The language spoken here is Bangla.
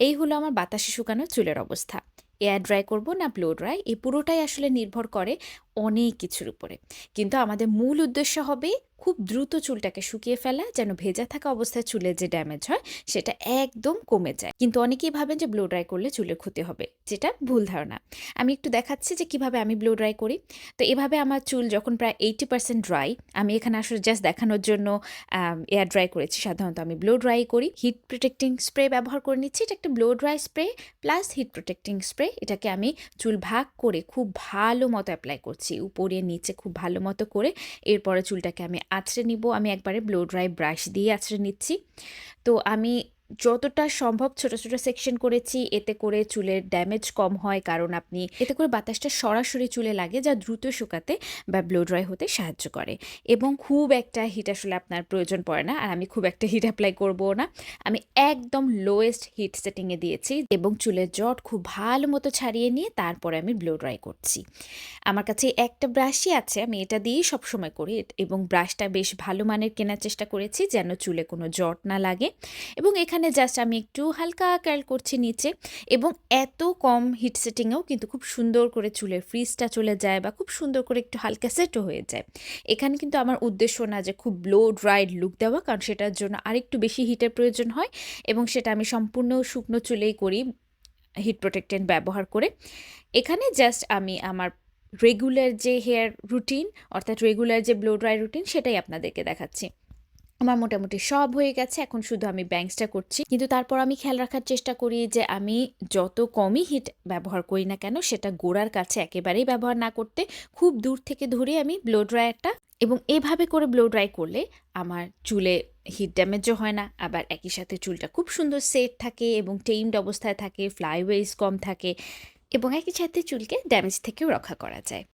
এই হলো আমার বাতাসে শুকানো চুলের অবস্থা। এয়ার ড্রাই করব না ব্লো ড্রাই এই পুরোটাই আসলে নির্ভর করে অনেক কিছুর উপরে। কিন্তু আমাদের মূল উদ্দেশ্য হবে খুব দ্রুত চুলটাকে শুকিয়ে ফেলা, যেন ভেজা থাকা অবস্থায় চুলের যে ড্যামেজ হয়, সেটা একদম কমে যায়। কিন্তু অনেকেই ভাবেন যে ব্লো ড্রাই করলে চুলের ক্ষতি হবে, যেটা ভুল ধারণা। আমি একটু দেখাচ্ছি যে কীভাবে আমি ব্লো ড্রাই করি। তো এভাবে আমার চুল যখন প্রায় এইটি পার্সেন্ট ড্রাই আমি এখানে আসলে জাস্ট দেখানোর জন্য এয়ার ড্রাই করেছি। সাধারণত আমি ব্লো ড্রাই করি হিট প্রোটেক্টিং স্প্রে ব্যবহার করে নিচ্ছি। এটা একটা blow dry spray plus heat protecting spray এটাকে আমি চুল ভাগ করে খুব ভালো মতো অ্যাপ্লাই করছি, উপরে, নিচে খুব ভালো মতো করে। এরপরে চুলটাকে আমি আঁচড়ে নিব। আমি একবারে ব্লো ড্রাই ব্রাশ দিয়ে আঁচড়ে নিচ্ছি। তো আমি যতটা সম্ভব ছোট ছোট সেকশন করেছি, এতে করে চুলের ড্যামেজ কম হয়, কারণ আপনি, এতে করে বাতাসটা সরাসরি চুলে লাগে, যা দ্রুত শুকাতে বা ব্লো ড্রাই হতে সাহায্য করে। এবং খুব একটা হিট আসলে আপনার প্রয়োজন পড়ে না, আর আমি খুব একটা হিট অ্যাপ্লাই করব না। আমি একদম লোয়েস্ট হিট সেটিংয়ে দিয়েছি এবং চুলের জট খুব ভালো মতো ছাড়িয়ে নিয়ে তারপরে আমি ব্লো ড্রাই করছি। আমার কাছে একটা ব্রাশই আছে, আমি এটা দিয়েই সবসময় করি এবং ব্রাশটা বেশ ভালো মানের কেনার চেষ্টা করেছি, যেন চুলে কোনো জট না লাগে। এবং এখানে জাস্ট আমি একটু হালকা কার্ল করছি নিচে এবং এত কম হিট সেটিংয়েও কিন্তু খুব সুন্দর করে চুলের ফ্রিজটা চলে যায় বা খুব সুন্দর করে একটু হালকা সেটও হয়ে যায়। এখানে কিন্তু আমার উদ্দেশ্য না যে খুব ব্লো ড্রাইড লুক দেওয়া, কারণ সেটার জন্য আরেকটু বেশি হিটের প্রয়োজন হয় এবং সেটা আমি সম্পূর্ণ শুকনো চুলেই করি হিট প্রোটেক্টেন্ট ব্যবহার করে। এখানে জাস্ট আমি আমার রেগুলার যে হেয়ার রুটিন অর্থাৎ রেগুলার যে ব্লো ড্রাই রুটিন সেটাই আপনাদেরকে দেখাচ্ছি। আমার মোটামুটি সব হয়ে গেছে, এখন শুধু আমি ব্যাংকসটা করছি। কিন্তু তারপর আমি খেয়াল রাখার চেষ্টা করি যে আমি যত কমই হিট ব্যবহার করি না কেন, সেটা গোড়ার কাছে একেবারেই ব্যবহার না করতে খুব দূর থেকে ধরে আমি ব্লো ড্রায়ারটা এবং এভাবে করে ব্লো ড্রাই করলে আমার চুলে হিট ড্যামেজও হয় না। আবার একই সাথে চুলটা খুব সুন্দর সেট থাকে এবং টেইমড অবস্থায় থাকে ফ্লাইওয়েজ কম থাকে এবং একই সাথে চুলকে ড্যামেজ থেকেও রক্ষা করা যায়।